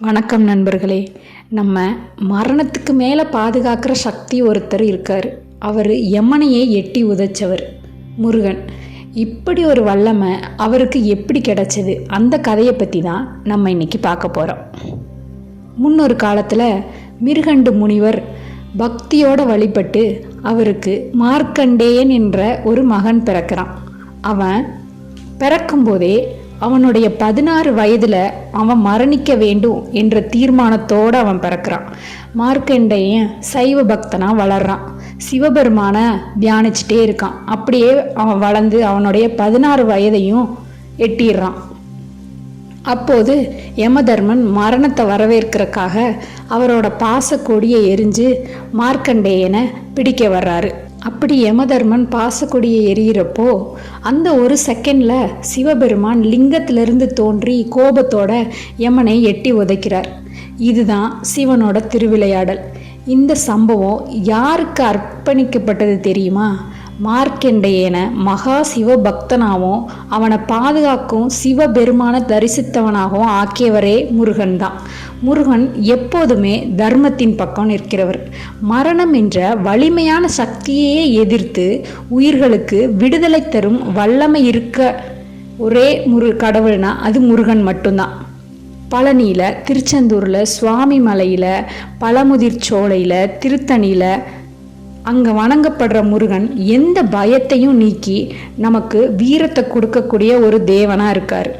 வணக்கம் நண்பர்களே. நம்ம மரணத்துக்கு மேலே பாதுகாக்கிற சக்தி ஒருத்தர் இருக்கார். அவர் யமனையை எட்டி உதைச்சவர் முருகன். இப்படி ஒரு வல்லமை அவருக்கு எப்படி கிடைச்சது? அந்த கதையை பற்றி தான் நம்ம இன்றைக்கி பார்க்க போகிறோம் முன்னொரு காலத்தில் மிருகண்டு முனிவர் பக்தியோட வழிபட்டு அவருக்கு மார்க்கண்டேயன் என்ற ஒரு மகன் பிறக்கிறான். அவன் பிறக்கும்போதே அவனுடைய பதினாறு வயதில் அவன் மரணிக்க வேண்டும் என்ற தீர்மானத்தோடு அவன் பிறக்கிறான். மார்க்கண்டேயன் சைவ பக்தனாக வளர்றான். சிவபெருமானை தியானிச்சிட்டே இருக்கான். அப்படியே அவன் வளர்ந்து அவனுடைய பதினாறு வயதையும் எட்டிடுறான். அப்போது யமதர்மன் மரணத்தை வரவேற்கிறக்காக அவரோட பாசக்கொடியை எரிஞ்சு மார்க்கண்டேயனை பிடிக்க வர்றாரு. அப்படி யமதர்மன் பாசக்கொடியை எரியிறப்போ அந்த ஒரு செகண்டில் சிவபெருமான் லிங்கத்திலிருந்து தோன்றி கோபத்தோட யமனை எட்டி உதைக்கிறார். இதுதான் சிவனோட திருவிளையாடல். இந்த சம்பவம் யாருக்கு அர்ப்பணிக்கப்பட்டது தெரியுமா? மார்க்கண்டேயனை மகா சிவபக்தனாகவும் அவனை பாதுகாக்கும் சிவபெருமான தரிசித்தவனாகவும் ஆக்கியவரே முருகன் தான். முருகன் எப்போதுமே தர்மத்தின் பக்கம் நிற்கிறவர். மரணம் என்ற வலிமையான சக்தியையே எதிர்த்து உயிர்களுக்கு விடுதலை தரும் வல்லமை இருக்க ஒரே முரு கடவுள்னா அது முருகன் மட்டும்தான். பழனியில் திருச்செந்தூரில் சுவாமி மலையில் பழமுதிர் சோலையில் திருத்தணியில் அங்கே வணங்கப்படுற முருகன் எந்த பயத்தையும் நீக்கி நமக்கு வீரத்தை கொடுக்கக்கூடிய ஒரு தேவனாக இருக்கார்.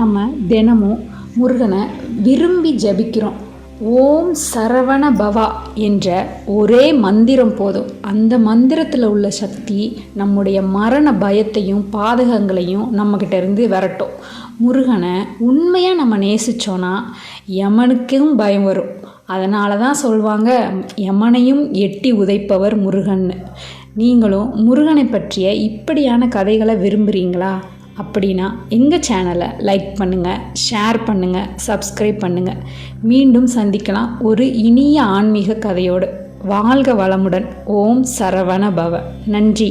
நம்ம தினமும் முருகனை விரும்பி ஜபிக்கிறோம். ஓம் சரவண பவா என்ற ஒரே மந்திரம் போதும். அந்த மந்திரத்தில் உள்ள சக்தி நம்முடைய மரண பயத்தையும் பாதகங்களையும் நம்மக்கிட்ட இருந்து விரட்டும். முருகனை உண்மையாக நம்ம நேசித்தோன்னா யமனுக்கும் பயம் வரும். அதனால தான் சொல்லுவாங்க யமனையும் எட்டி உதைப்பவர் முருகன்னு. நீங்களும் முருகனை பற்றிய இப்படியான கதைகளை விரும்புகிறீங்களா அப்படின்னா எங்கள் சேனலை லைக் பண்ணுங்கள் ஷேர் பண்ணுங்கள் சப்ஸ்கிரைப் பண்ணுங்கள் மீண்டும் சந்திக்கலாம் ஒரு இனிய ஆன்மீக கதையோடு. வாழ்க வளமுடன். ஓம் சரவண பவ. நன்றி.